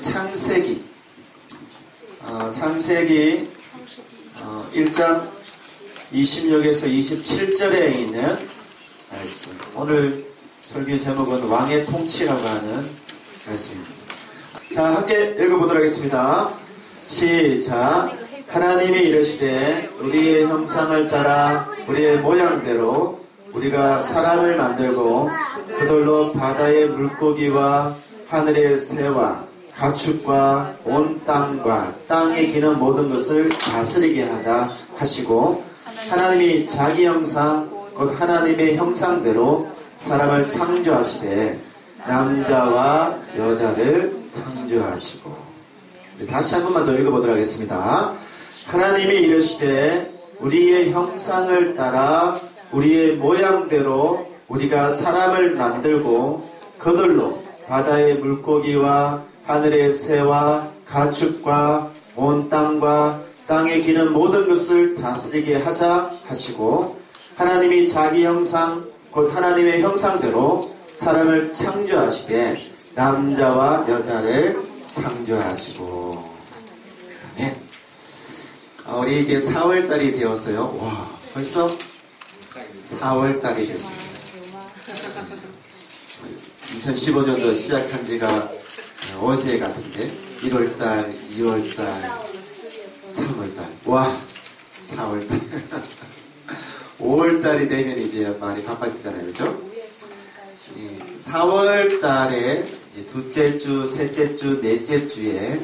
말씀은 창세기 어, 창세기 어, 1장 26에서 27절에 있는 말씀. 오늘 설교 제목은 왕의 통치라고 하는 말씀입니다. 자, 함께 읽어보도록 하겠습니다. 시작. 하나님이 이르시되 우리의 형상을 따라 우리의 모양대로 우리가 사람을 만들고 그들로 바다의 물고기와 하늘의 새와 가축과 온 땅과 땅에 기는 모든 것을 다스리게 하자 하시고 하나님이 자기 형상 곧 하나님의 형상대로 사람을 창조하시되 남자와 여자를 창조하시고 다시 한 번만 더 읽어보도록 하겠습니다. 하나님이 이르시되 우리의 형상을 따라 우리의 모양대로 우리가 사람을 만들고 그들로 바다의 물고기와 하늘의 새와 가축과 온 땅과 땅에 기는 모든 것을 다스리게 하자 하시고 하나님이 자기 형상 곧 하나님의 형상대로 사람을 창조하시되 남자와 여자를 창조하시고 아멘. 어, 우리 이제 4월달이 되었어요. 와 벌써 4월달이 됐습니다. 2015년도 시작한 지가 어제 같은데 1월달, 2월달, 3월달, 와 4월달, 5월달이 되면 이제 많이 바빠지잖아요, 그죠? 4월달에 둘째 주, 셋째 주, 넷째 주에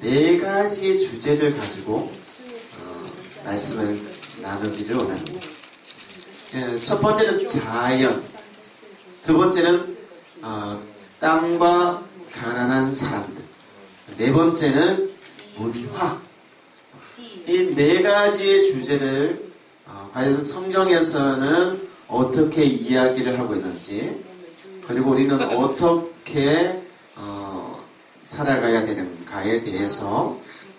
네 가지 주제를 가지고 어, 말씀을 나누기를 원합니다. 예, 첫 번째는 자연, 두 번째는 어, 땅과 가난한 사람들. 네 번째는 문화. 이 네 가지의 주제를 어, 과연 성경에서는 어떻게 이야기를 하고 있는지 그리고 우리는 어떻게 어, 살아가야 되는가에 대해서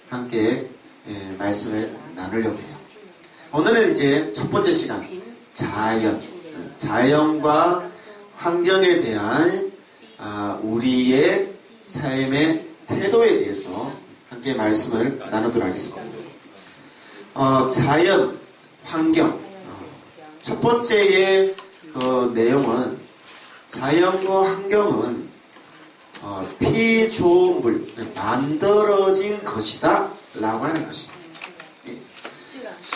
함께 예, 말씀을 나누려고 해요. 오늘은 이제 첫 번째 시간 자연, 자연과 환경에 대한 아, 우리의 삶의 태도에 대해서 함께 말씀을 나누도록 하겠습니다. 어, 자연, 환경. 어, 첫 번째의 그 내용은 자연과 환경은 어, 피조물, 만들어진 것이다 라고 하는 것입니다.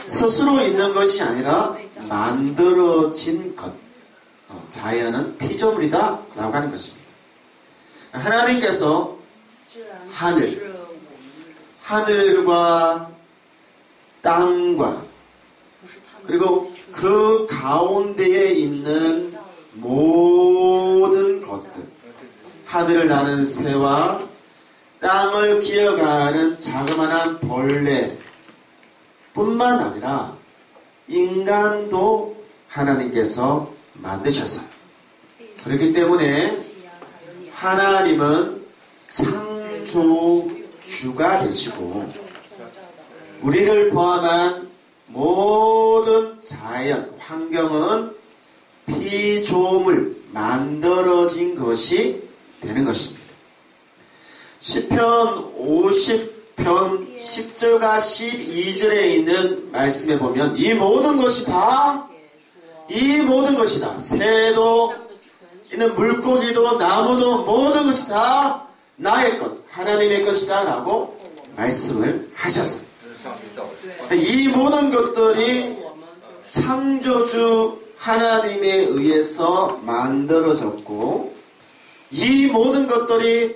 스스로 있는 것이 아니라 만들어진 것. 어, 자연은 피조물이다 라고 하는 것입니다. 하나님께서 하늘, 하늘과 땅과 그리고 그 가운데에 있는 모든 것들, 하늘을 나는 새와 땅을 기어가는 자그마한 벌레 뿐만 아니라 인간도 하나님께서 만드셨어요. 그렇기 때문에 하나님은 창조주가 되시고 우리를 포함한 모든 자연, 환경은 피조물, 만들어진 것이 되는 것입니다. 10편 50편 10절과 12절에 있는 말씀에 보면 이 모든 것이 다, 이 모든 것이 다, 새도, 있는 물고기도, 나무도, 모든 것이 다 나의 것, 하나님의 것이다 라고 말씀을 하셨어요. 이 모든 것들이 창조주 하나님에 의해서 만들어졌고 이 모든 것들이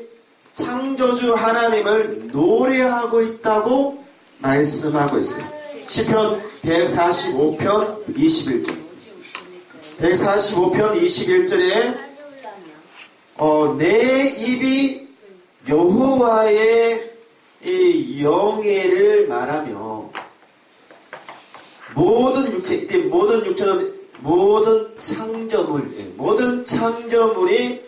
창조주 하나님을 노래하고 있다고 말씀하고 있어요. 시편 145편 21절. 145편 21절에 어, 내 입이 여호와의 이 영예를 말하며 모든 육체, 모든 육체는 모든 창조물, 예, 모든 창조물이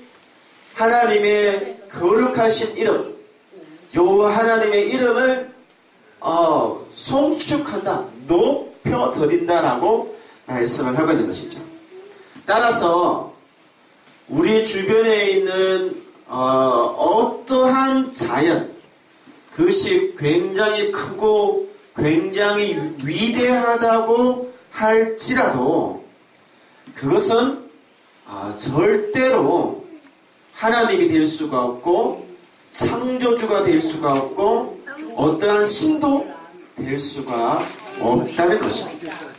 하나님의 거룩하신 이름, 요 하나님의 이름을 어, 송축한다, 높여 드린다라고 말씀을 하고 있는 것이죠. 따라서 우리 주변에 있는 어, 어떠한 자연, 그것이 굉장히 크고 굉장히 위대하다고 할지라도 그것은 아, 절대로 하나님이 될 수가 없고 창조주가 될 수가 없고 어떠한 신도 될 수가 없다는 것입니다.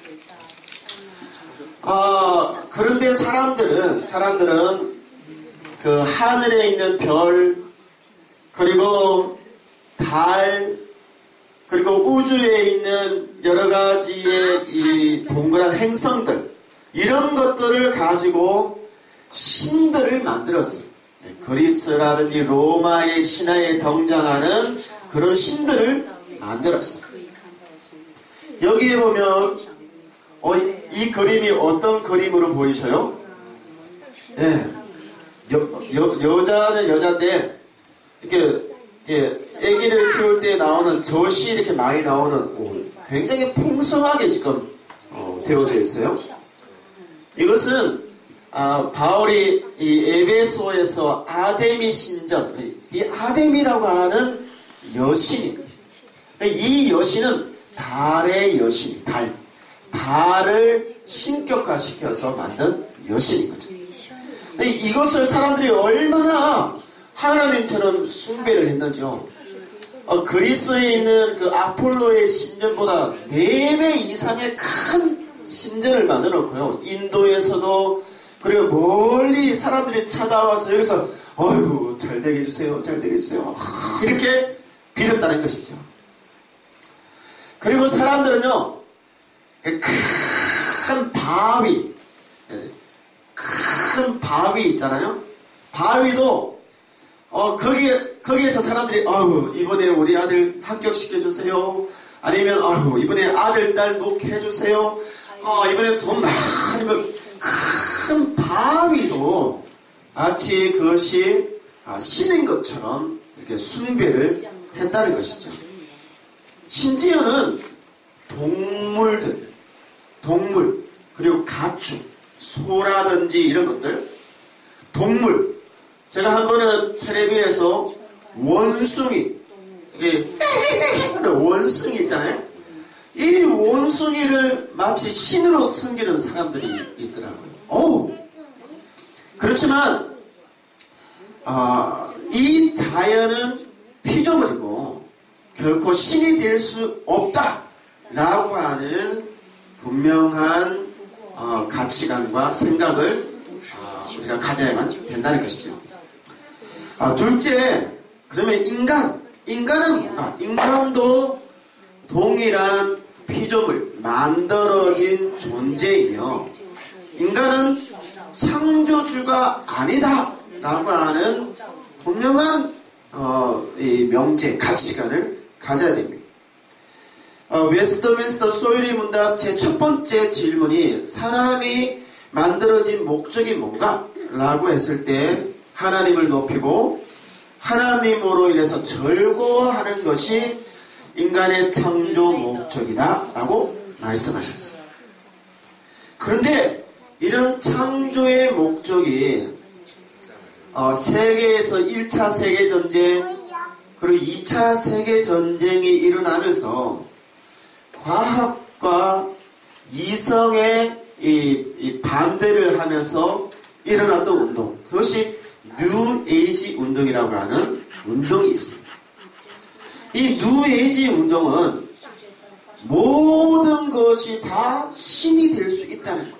아, 그런데 사람들은 사람들은 그 하늘에 있는 별 그리고 달 그리고 우주에 있는 여러 가지의 이 동그란 행성들 이런 것들을 가지고 신들을 만들었어요. 네, 그리스라든지 로마의 신화에 등장하는 그런 신들을 만들었어요. 여기에 보면 어, 이 그림이 어떤 그림으로 보이셔요? 예. 여, 여, 여자는 여자인데 이렇게 예, 아기를 키울 때 나오는 젖이 이렇게 많이 나오는 옷. 굉장히 풍성하게 지금 어, 되어져 있어요. 이것은 아, 바울이 이 에베소에서 아데미 신전, 이 아데미라고 하는 여신입니다. 이 여신은 달의 여신, 달. 달을 신격화시켜서 만든 여신인 거죠. 이것을 사람들이 얼마나 하나님처럼 숭배를 했는지요. 어, 그리스에 있는 그 아폴로의 신전보다 4배 이상의 큰 신전을 만들어 놓고요. 인도에서도 그리고 멀리 사람들이 찾아와서 여기서 어휴 잘 되게 해주세요. 잘 되게 해주세요. 이렇게 빌었다는 것이죠. 그리고 사람들은요. 그큰 바위 큰 바위 있잖아요. 바위도 어, 거기에, 거기에서 사람들이, 아유, 이번에 우리 아들 합격시켜 주세요. 아니면, 아유, 이번에 아들, 딸 놓게 해주세요. 어, 이번에 돈 많으면 큰 바위도 마치 그것이 아, 신인 것처럼 이렇게 숭배를 했다는 것이죠. 심지어는 동물들, 동물, 그리고 가축, 소라든지 이런 것들, 동물, 제가 한 번은 텔레비에서 원숭이, 원숭이 있잖아요. 이 원숭이를 마치 신으로 섬기는 사람들이 있더라고요. 오! 그렇지만 아, 이 자연은 피조물이고 결코 신이 될 수 없다 라고 하는 분명한 어, 가치관과 생각을 어, 우리가 가져야만 된다는 것이죠. 아, 둘째, 그러면 인간. 인간은 뭔가? 인간도 동일한 피조물, 만들어진 존재이며, 인간은 창조주가 아니다. 라고 하는 분명한, 어, 이 명제, 가치관을 가져야 됩니다. 어, 웨스터민스터 소이리 문답 제 첫 번째 질문이 사람이 만들어진 목적이 뭔가? 라고 했을 때 하나님을 높이고 하나님으로 인해서 절거하는 것이 인간의 창조 목적이다 라고 말씀하셨어요. 그런데 이런 창조의 목적이 어, 세계에서 1차 세계전쟁 그리고 2차 세계전쟁이 일어나면서 과학과 이성의 이, 이 반대를 하면서 일어났던 운동 그것이 뉴에이지 운동이라고 하는 운동이 있습니다. 이 뉴에이지 운동은 모든 것이 다 신이 될 수 있다는 것.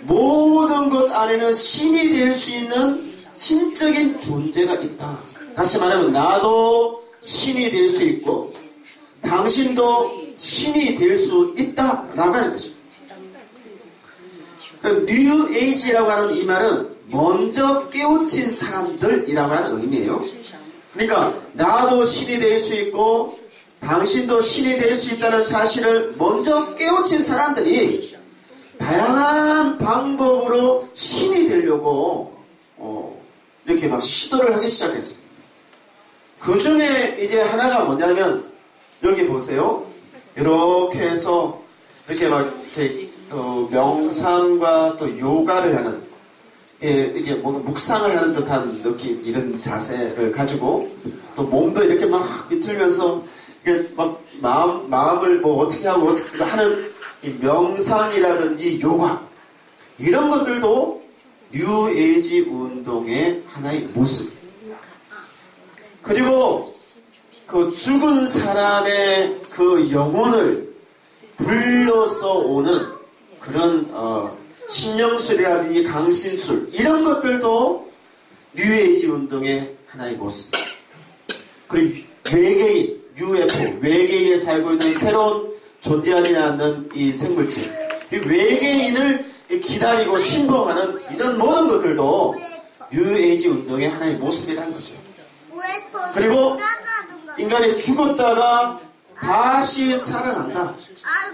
모든 것 안에는 신이 될 수 있는 신적인 존재가 있다. 다시 말하면 나도 신이 될 수 있고 당신도 신이 될 수 있다라고 하는 것입니다. 뉴 에이지라고 하는 이 말은 먼저 깨우친 사람들이라고 하는 의미예요. 그러니까 나도 신이 될 수 있고 당신도 신이 될 수 있다는 사실을 먼저 깨우친 사람들이 다양한 방법으로 신이 되려고 어, 이렇게 막 시도를 하기 시작했습니다. 그 중에 이제 하나가 뭐냐면 여기 보세요. 이렇게 해서 이렇게 막 이렇게 어, 명상과 또 요가를 하는 예, 이게 뭔가 묵상을 하는 듯한 느낌, 이런 자세를 가지고 또 몸도 이렇게 막 비틀면서 이게 막 마음, 마음을 뭐 어떻게 하고 어떻게 하는 이 명상이라든지 요가 이런 것들도 뉴에이지 운동의 하나의 모습. 그리고 그 죽은 사람의 그 영혼을 불러서 오는 그런 어, 신령술이라든지 강신술 이런 것들도 뉴에이지 운동의 하나의 모습. 그리고 외계인, UFO, 외계에 살고 있는 새로운 존재하지 않는 이 생물체, 이 외계인을 기다리고 신봉하는 이런 모든 것들도 뉴에이지 운동의 하나의 모습이라는 거죠. 그리고 인간이 죽었다가 다시 살아난다.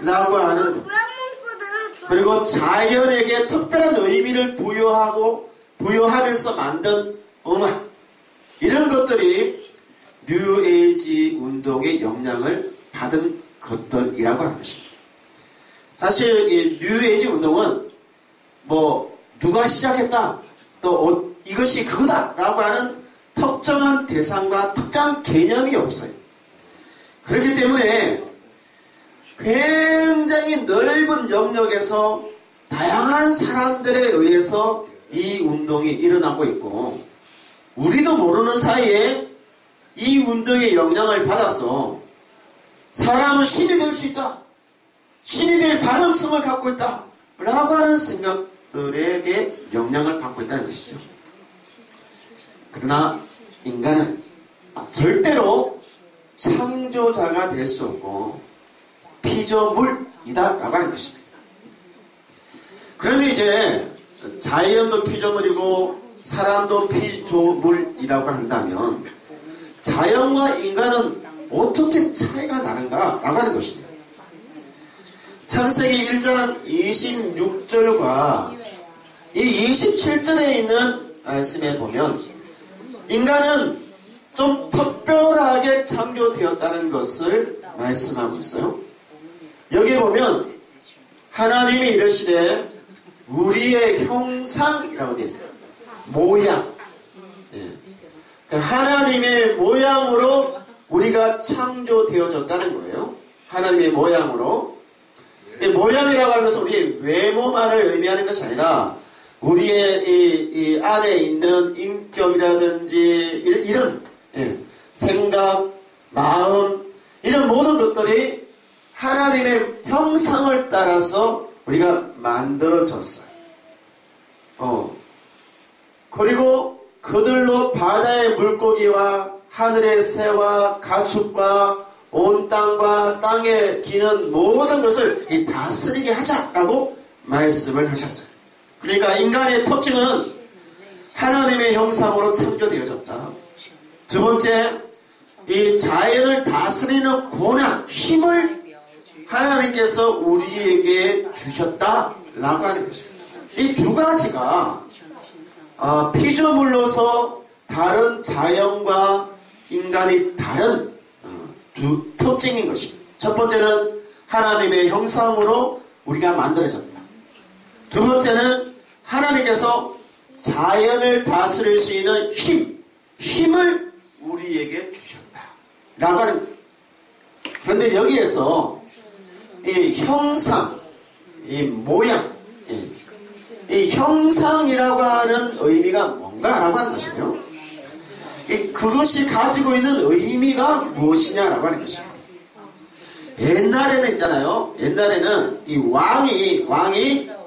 라고 하는 것. 그리고 자연에게 특별한 의미를 부여하고 부여하면서 만든 음악 이런 것들이 뉴에이지 운동의 영향을 받은 것들이라고 하는 것입니다. 사실 이 뉴에이지 운동은 뭐 누가 시작했다 또 어, 이것이 그거다라고 하는 특정한 대상과 특정한 개념이 없어요. 그렇기 때문에 굉장히 넓은 영역에서 다양한 사람들에 의해서 이 운동이 일어나고 있고 우리도 모르는 사이에 이 운동의 영향을 받아서 사람은 신이 될 수 있다. 신이 될 가능성을 갖고 있다. 라고 하는 생각들에게 영향을 받고 있다는 것이죠. 그러나 인간은 절대로 창조자가 될 수 없고 피조물이다 라고 하는 것입니다. 그러면 이제 자연도 피조물이고 사람도 피조물이라고 한다면 자연과 인간은 어떻게 차이가 나는가 라고 하는 것입니다. 창세기 1장 26절과 이 27절에 있는 말씀에 보면 인간은 좀 특별하게 창조되었다는 것을 말씀하고 있어요. 여기에 보면 하나님이 이러시되 우리의 형상이라고 되어 있어요. 모양. 예. 그러니까 하나님의 모양으로 우리가 창조되어졌다는 거예요. 하나님의 모양으로. 모양이라고 하는 것은 우리의 외모만을 의미하는 것이 아니라 우리의 이, 이 안에 있는 인격이라든지 이런, 이런 예, 생각, 마음 이런 모든 것들이 하나님의 형상을 따라서 우리가 만들어졌어요. 어. 그리고 그들로 바다의 물고기와 하늘의 새와 가축과 온 땅과 땅에 기는 모든 것을 다스리게 하자라고 말씀을 하셨어요. 그러니까 인간의 특징은 하나님의 형상으로 창조되어졌다. 두 번째, 이 자연을 다스리는 권한, 힘을 하나님께서 우리에게 주셨다라고 하는 것입니다. 이 두 가지가 어, 피조물로서 다른 자연과 인간이 다른 어, 두 특징인 것입니다. 첫 번째는 하나님의 형상으로 우리가 만들어졌다. 두 번째는 하나님께서 자연을 다스릴 수 있는 힘, 힘을 우리에게 주셨다. 라고 하는 그런데 여기에서 이 형상, 이 모양, 이, 이 형상이라고 하는 의미가 뭔가라고 하는 것이며 그것이 가지고 있는 의미가 무엇이냐라고 하는 것입니다. 옛날에는 있잖아요. 옛날에는 이 왕이 왕이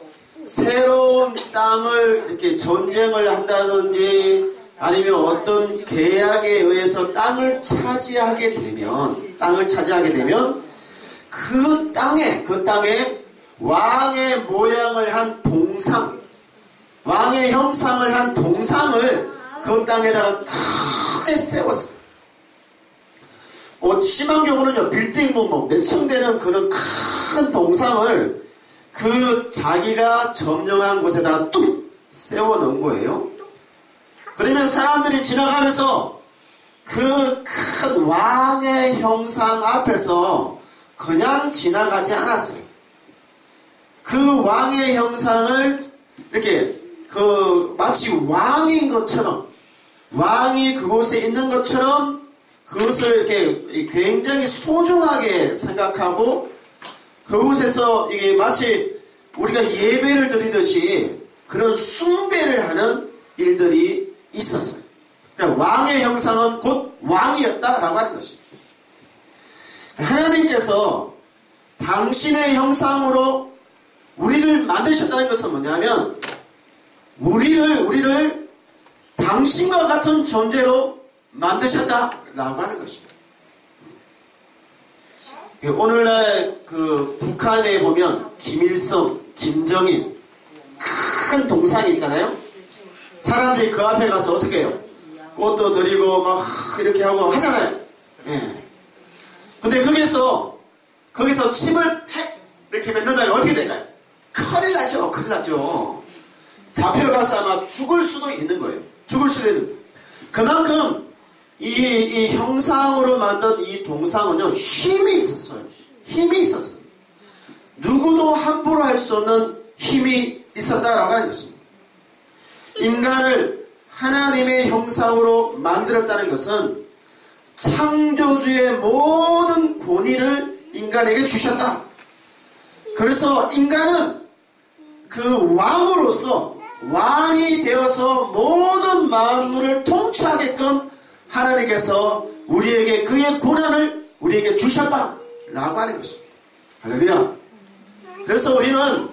새로운 땅을 이렇게 전쟁을 한다든지 아니면 어떤 계약에 의해서 땅을 차지하게 되면 땅을 차지하게 되면 그 땅에 그 땅에 왕의 모양을 한 동상 왕의 형상을 한 동상을 그 땅에다가 크게 세웠어요. 뭐 심한 경우는요 빌딩 뭐몇층 되는 그런 큰 동상을 그 자기가 점령한 곳에다가 뚝 세워놓은 거예요. 그러면 사람들이 지나가면서 그 큰 왕의 형상 앞에서 그냥 지나가지 않았어요. 그 왕의 형상을 이렇게 그 마치 왕인 것처럼 왕이 그곳에 있는 것처럼 그것을 이렇게 굉장히 소중하게 생각하고 그곳에서 이게 마치 우리가 예배를 드리듯이 그런 숭배를 하는 일들이 있었어요. 그러니까 왕의 형상은 곧 왕이었다라고 하는 것입니다. 하나님께서 당신의 형상으로 우리를 만드셨다는 것은 뭐냐면 우리를 우리를 당신과 같은 존재로 만드셨다라고 하는 것입니다. 오늘날 그 북한에 보면 김일성, 김정일 큰 동상이 있잖아요. 사람들이 그 앞에 가서 어떻게 해요? 꽃도 드리고 막 이렇게 하고 하잖아요. 예. 근데 거기서 거기서 침을 팩 이렇게 뱉는다면 어떻게 될까요? 큰일 나죠. 큰일 나죠. 잡혀가서 아마 죽을 수도 있는 거예요. 죽을 수도 있는. 그만큼 이, 이 형상으로 만든 이 동상은요 힘이 있었어요. 힘이 있었어요. 누구도 함부로 할 수 없는 힘이 있었다라고 하는 것입니다. 인간을 하나님의 형상으로 만들었다는 것은 창조주의 모든 권위를 인간에게 주셨다. 그래서 인간은 그 왕으로서 왕이 되어서 모든 만물을 통치하게끔 하나님께서 우리에게 그의 고난을 우리에게 주셨다. 라고 하는 것입니다. 할렐루야. 그래서 우리는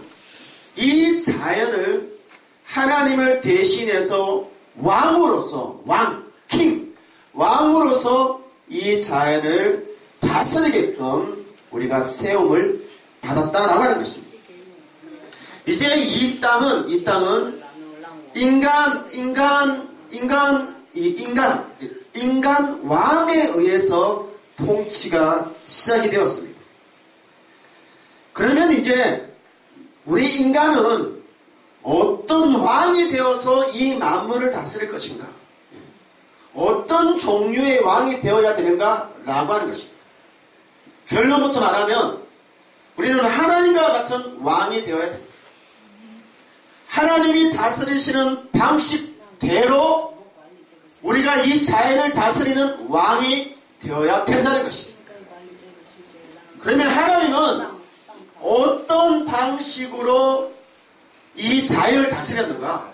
이 자연을 하나님을 대신해서 왕으로서 왕, 킹, 왕으로서 이 자연을 다스리게끔 우리가 세움을 받았다라고 하는 것입니다. 이제 이 땅은 이 땅은 인간 인간 인간 인간 인간 왕에 의해서 통치가 시작이 되었습니다. 그러면 이제 우리 인간은 어떤 왕이 되어서 이 만물을 다스릴 것인가? 어떤 종류의 왕이 되어야 되는가? 라고 하는 것입니다. 결론부터 말하면 우리는 하나님과 같은 왕이 되어야 됩니다. 하나님이 다스리시는 방식대로 우리가 이 자연을 다스리는 왕이 되어야 된다는 것입니다. 그러면 하나님은 어떤 방식으로 이 자연을 다스렸는가?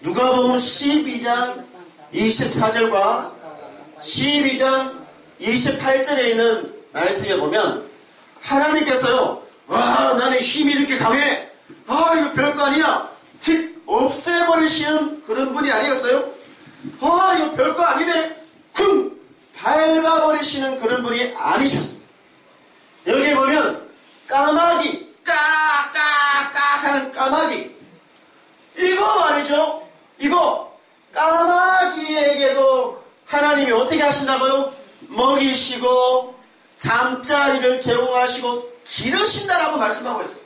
누가 보면 12장 24절과 12장 28절에 있는 말씀에 보면 하나님께서요, 와, 나는 힘이 이렇게 강해. 아, 이거 별거 아니야. 틱, 없애버리시는 그런 분이 아니었어요? 아, 이거 별거 아니네. 쿵! 밟아버리시는 그런 분이 아니셨습니다. 여기 보면 까마귀, 까까까 하는 까마귀. 이거 말이죠. 이거 까마귀에게도 하나님이 어떻게 하신다고요? 먹이시고 잠자리를 제공하시고 기르신다라고 말씀하고 있어요.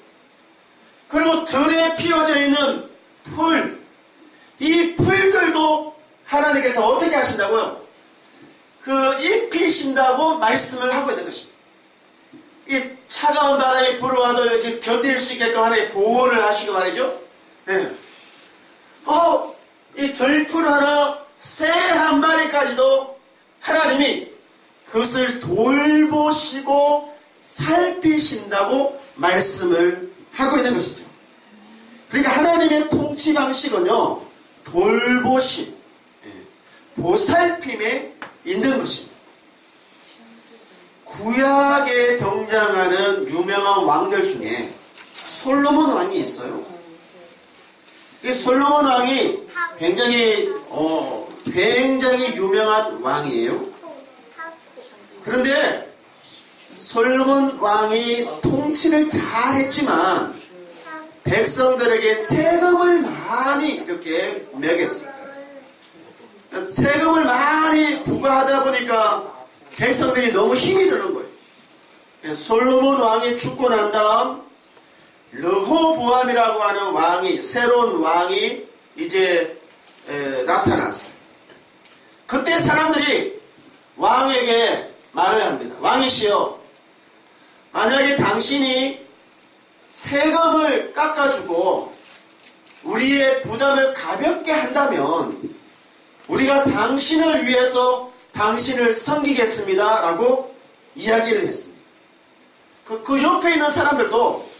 그리고 들에 피어져 있는 풀, 이 풀들도 하나님께서 어떻게 하신다고요? 그 입히신다고 말씀을 하고 있는 것입니다. 이 차가운 바람이 불어와도 이렇게 견딜 수 있게끔 하나님 보호를 하시고 말이죠. 네. 어, 이 들풀 하나, 새 한 마리까지도 하나님이 그것을 돌보시고 살피신다고 말씀을 하고 있는 것이죠. 그러니까 하나님의 통치 방식은요, 돌보심, 예, 보살핌에 있는 것입니다. 구약에 등장하는 유명한 왕들 중에 솔로몬 왕이 있어요. 이 솔로몬 왕이 굉장히 어, 굉장히 유명한 왕이에요. 그런데 솔로몬 왕이 통치를 잘했지만 백성들에게 세금을 많이 이렇게 매겼어요. 세금을 많이 부과하다 보니까 백성들이 너무 힘이 드는 거예요. 솔로몬 왕이 죽고 난 다음 르호보암이라고 하는 왕이 새로운 왕이 이제 에, 나타났어요. 그때 사람들이 왕에게 말을 합니다. 왕이시여, 만약에 당신이 세금을 깎아주고 우리의 부담을 가볍게 한다면 우리가 당신을 위해서 당신을 섬기겠습니다. 라고 이야기를 했습니다. 그, 그 옆에 있는 사람들도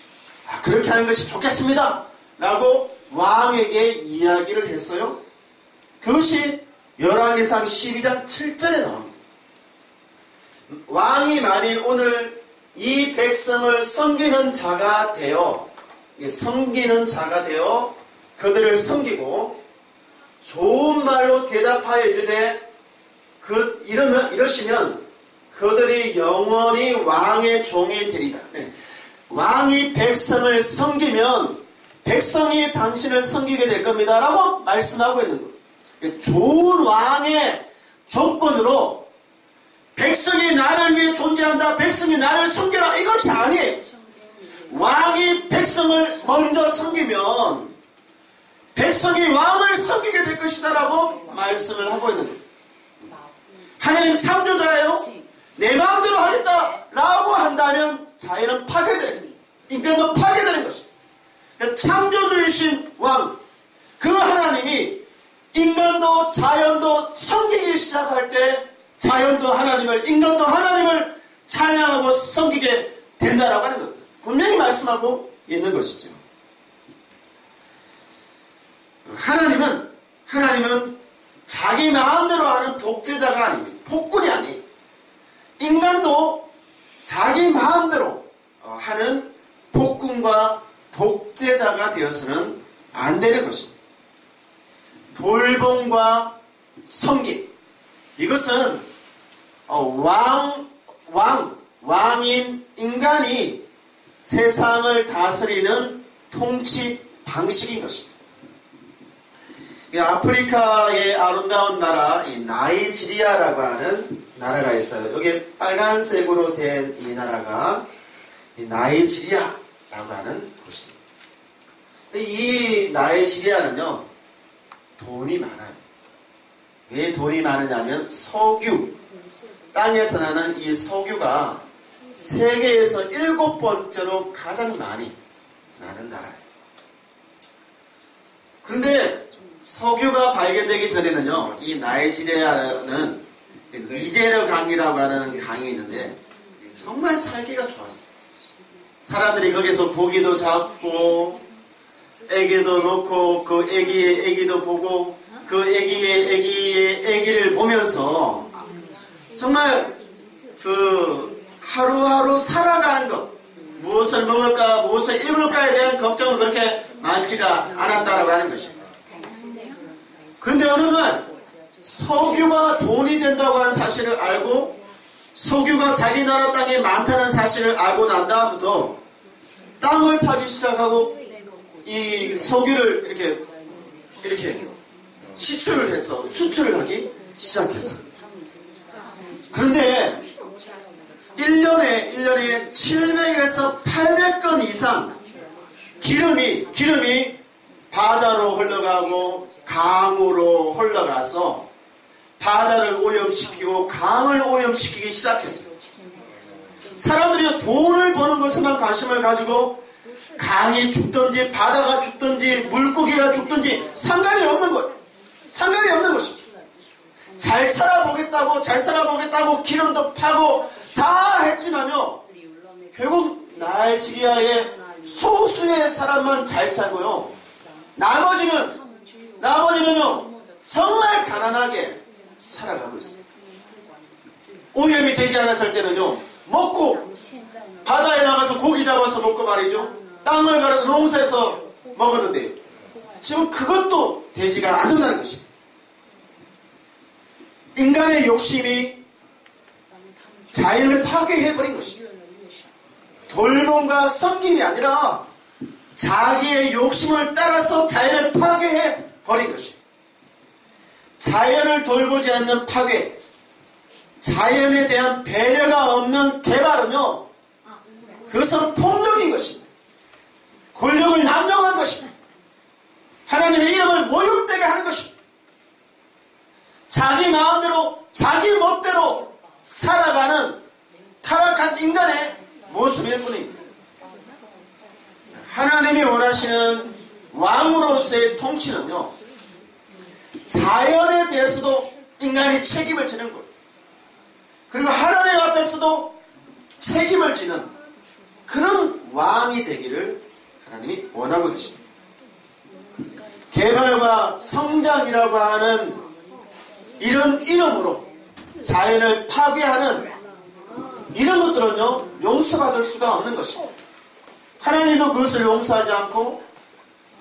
아, 그렇게 하는 것이 좋겠습니다. 라고 왕에게 이야기를 했어요. 그것이 열왕기상 12장 7절에 나옵니다. 왕이 만일 오늘 이 백성을 섬기는 자가 되어 섬기는 자가 되어 그들을 섬기고 좋은 말로 대답하여 이르되 그 이러면 이러시면 그들이 영원히 왕의 종이 되리다. 네. 왕이 백성을 섬기면 백성이 당신을 섬기게 될 겁니다라고 말씀하고 있는 거예요. 그러니까 좋은 왕의 조건으로 백성이 나를 위해 존재한다. 백성이 나를 섬겨라. 이것이 아니에요. 왕이 백성을 먼저 섬기면 백성이 왕을 섬기게 될 것이다라고 말씀을 하고 있는. 하나님 창조자예요. 내 마음대로 하겠다라고 한다면 자연은 파괴되는 인간도 파괴되는 것입니다. 그러니까 창조주이신 왕, 그 하나님이 인간도 자연도 섬기기 시작할 때 자연도 하나님을, 인간도 하나님을 찬양하고 섬기게 된다라고 하는 겁니다. 분명히 말씀하고 있는 것이죠. 하나님은, 하나님은 자기 마음대로 하는 독재자가 아닙니다. 폭군이 아니. 인간도 자기 마음대로 어, 하는 폭군과 독재자가 되어서는 안 되는 것입니다. 돌봄과 섬김. 이것은 어, 왕, 왕, 왕인 인간이 세상을 다스리는 통치 방식인 것입니다. 아프리카의 아름다운 나라, 이 나이지리아라고 하는 나라가 있어요. 여기 빨간색으로 된 이 나라가 이 나이지리아라고 하는 곳입니다. 이 나이지리아는요, 돈이 많아요. 왜 돈이 많으냐면 석유, 땅에서 나는 이 석유가 세계에서 일곱 번째로 가장 많이 나는 나라예요. 그런데 석유가 발견되기 전에는요, 이 나이지리아는 이제르 강이라고 하는 강이 있는데 정말 살기가 좋았어요. 사람들이 거기서 고기도 잡고 애기도 놓고 그 애기의 애기도 보고 그 애기의 애기의 애기를 보면서 정말 그 하루하루 살아가는 것 무엇을 먹을까 무엇을 입을까에 대한 걱정은 그렇게 많지가 않았다라고 하는 것입니다. 그런데 어느 날 석유가 돈이 된다고 하는 사실을 알고 석유가 자기 나라 땅에 많다는 사실을 알고 난 다음부터 땅을 파기 시작하고 이 석유를 이렇게 이렇게 시출을 해서 수출을 하기 시작했어요. 그런데 1년에 1년에 700에서 800건 이상 기름이 기름이 바다로 흘러가고 강으로 흘러가서 바다를 오염시키고 강을 오염시키기 시작했어요. 사람들이 돈을 버는 것에만 관심을 가지고 강이 죽든지 바다가 죽든지 물고기가 죽든지 상관이 없는 거예요. 상관이 없는 것이죠. 잘 살아보겠다고 잘 살아보겠다고 기름도 파고 다 했지만요. 결국 나이지리아의 소수의 사람만 잘 살고요. 나머지는 나머지는요 정말 가난하게 살아가고 있어요. 오염이 되지 않았을 때는요 먹고 바다에 나가서 고기 잡아서 먹고 말이죠. 땅을 갈아 농사에서 먹었는데 지금 그것도 되지가 않는다는 것입니다. 인간의 욕심이 자연을 파괴해버린 것입니다. 돌봄과 섬김이 아니라 자기의 욕심을 따라서 자연을 파괴해 버린 것입니다. 자연을 돌보지 않는 파괴, 자연에 대한 배려가 없는 개발은요, 그것은 폭력인 것입니다. 권력을 남용한 것입니다. 하나님의 이름을 모욕되게 하는 것입니다. 자기 마음대로, 자기 멋대로 살아가는 타락한 인간의 모습일 뿐입니다. 하나님이 원하시는 왕으로서의 통치는요, 자연에 대해서도 인간이 책임을 지는 거예요. 그리고 하나님 앞에서도 책임을 지는 그런 왕이 되기를 하나님이 원하고 계십니다. 개발과 성장이라고 하는 이런 이름으로 자연을 파괴하는 이런 것들은요 용서받을 수가 없는 것입니다. 하나님도 그것을 용서하지 않고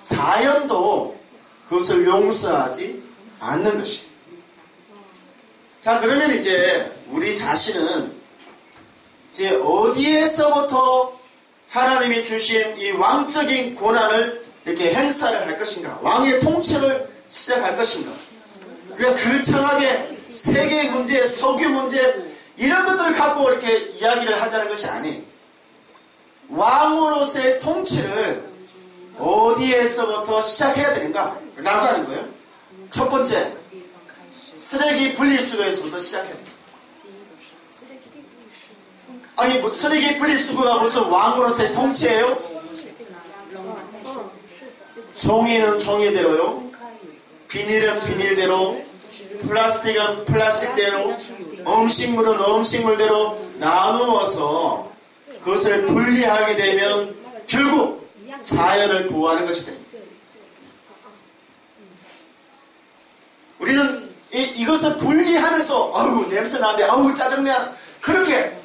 자연도 그것을 용서하지 않는 것입니다. 자 그러면 이제 우리 자신은 이제 어디에서부터 하나님이 주신 이 왕적인 권한을 이렇게 행사를 할 것인가? 왕의 통치를 시작할 것인가? 우리가 그창하게 세계 문제, 석유 문제 이런 것들을 갖고 이렇게 이야기를 하자는 것이 아닌 왕으로서의 통치를 어디에서부터 시작해야 되는가? 라고 하는 거예요. 첫 번째, 쓰레기 분리수거에서부터 시작해야 됩니다. 아니, 뭐 쓰레기 분리수거가 무슨 왕으로서의 통치예요? 종이는 종이대로요. 비닐은 비닐대로, 플라스틱은 플라스틱대로, 음식물은 음식물대로 나누어서 그것을 분리하게 되면 결국 자연을 보호하는 것이 됩니다. 우리는 이, 것을 분리하면서 아우 냄새 나는데 아우 짜증내 그렇게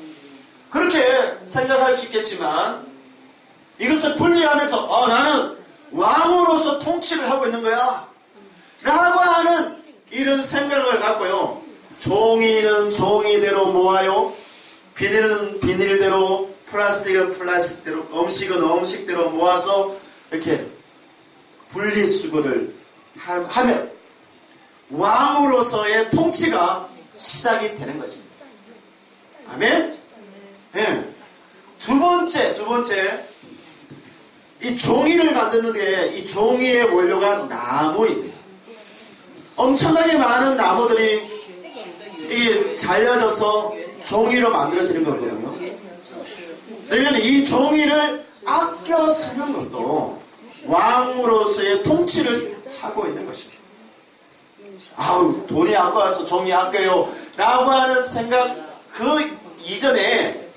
그렇게 생각할 수 있겠지만 이것을 분리하면서 아 나는 왕으로서 통치를 하고 있는 거야. 라고 하는 이런 생각을 갖고요. 종이는 종이대로 모아요. 비닐은 비닐대로 플라스틱은 플라스틱대로 음식은 음식대로 모아서 이렇게 분리수거를 하면 왕으로서의 통치가 시작이 되는 것입니다. 아멘? 네. 두 번째, 두 번째. 이 종이를 만드는데 이 종이의 원료가 나무입니다. 엄청나게 많은 나무들이 이 잘려져서 종이로 만들어지는 거거든요. 그러면 이 종이를 아껴 쓰는 것도 왕으로서의 통치를 하고 있는 것입니다. 아우 돈이 아까워서 종이 아껴요. 라고 하는 생각 그 이전에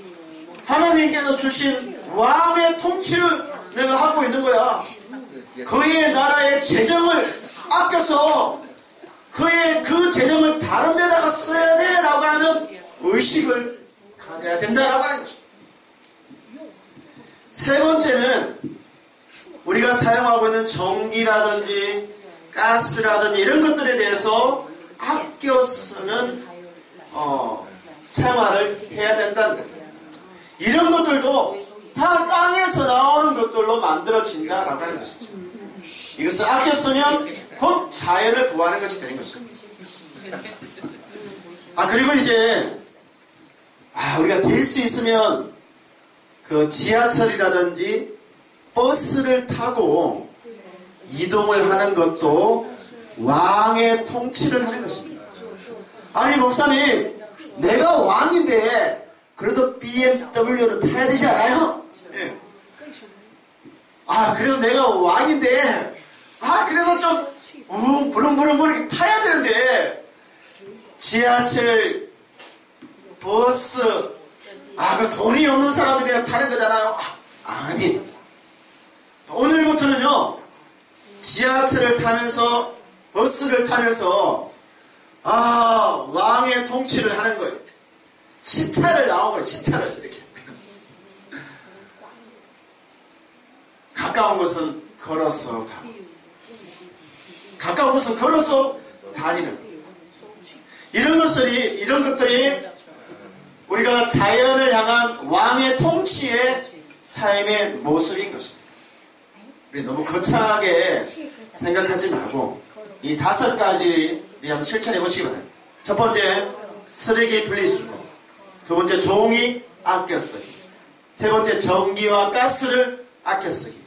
하나님께서 주신 왕의 통치를 내가 하고 있는 거야. 그의 나라의 재정을 아껴서 그의 그 재정을 다른 데다가 써야 돼 라고 하는 의식을 가져야 된다라고 하는 것입니다 세 번째는 우리가 사용하고 있는 전기라든지 가스라든지 이런 것들에 대해서 아껴 쓰는 어, 생활을 해야 된다는 거예요. 이런 것들도 다 땅에서 나오는 것들로 만들어진다라고 하는 것이죠. 이것을 아껴 쓰면 곧 자연을 구하는 것이 되는 것입니다. 아 그리고 이제 아 우리가 될 수 있으면 그 지하철이라든지 버스를 타고 이동을 하는 것도 왕의 통치를 하는 것입니다. 아니 목사님 내가 왕인데 그래도 BMW를 타야 되지 않아요? 네. 아 그래도 내가 왕인데 아 그래도 좀 음, 부릉부릉부릉 이렇게 타야 되는데 지하철 버스 아 그 돈이 없는 사람들이 타는 거잖아요. 아, 아니 오늘부터는요 지하철을 타면서 버스를 타면서 아 왕의 통치를 하는 거예요. 시차를 나온 거예요. 시차를 이렇게 가까운 곳은 걸어서 가고 가까운 곳은 걸어서 다니는 이런 것들이 이런 것들이 우리가 자연을 향한 왕의 통치의 삶의 모습인 것입니다. 너무 거창하게 생각하지 말고 이 다섯 가지 한번 실천해 보시기 바랍니다. 첫 번째 쓰레기 분리수거. 두 번째 종이 아껴 쓰기. 세 번째 전기와 가스를 아껴 쓰기.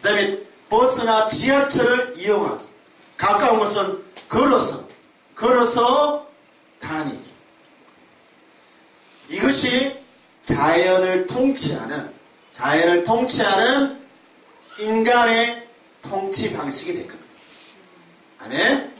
그 다음에 버스나 지하철을 이용하기. 가까운 곳은 걸어서 걸어서 다니기 이것이 자연을 통치하는 자연을 통치하는 인간의 통치 방식이 될 겁니다. 아멘.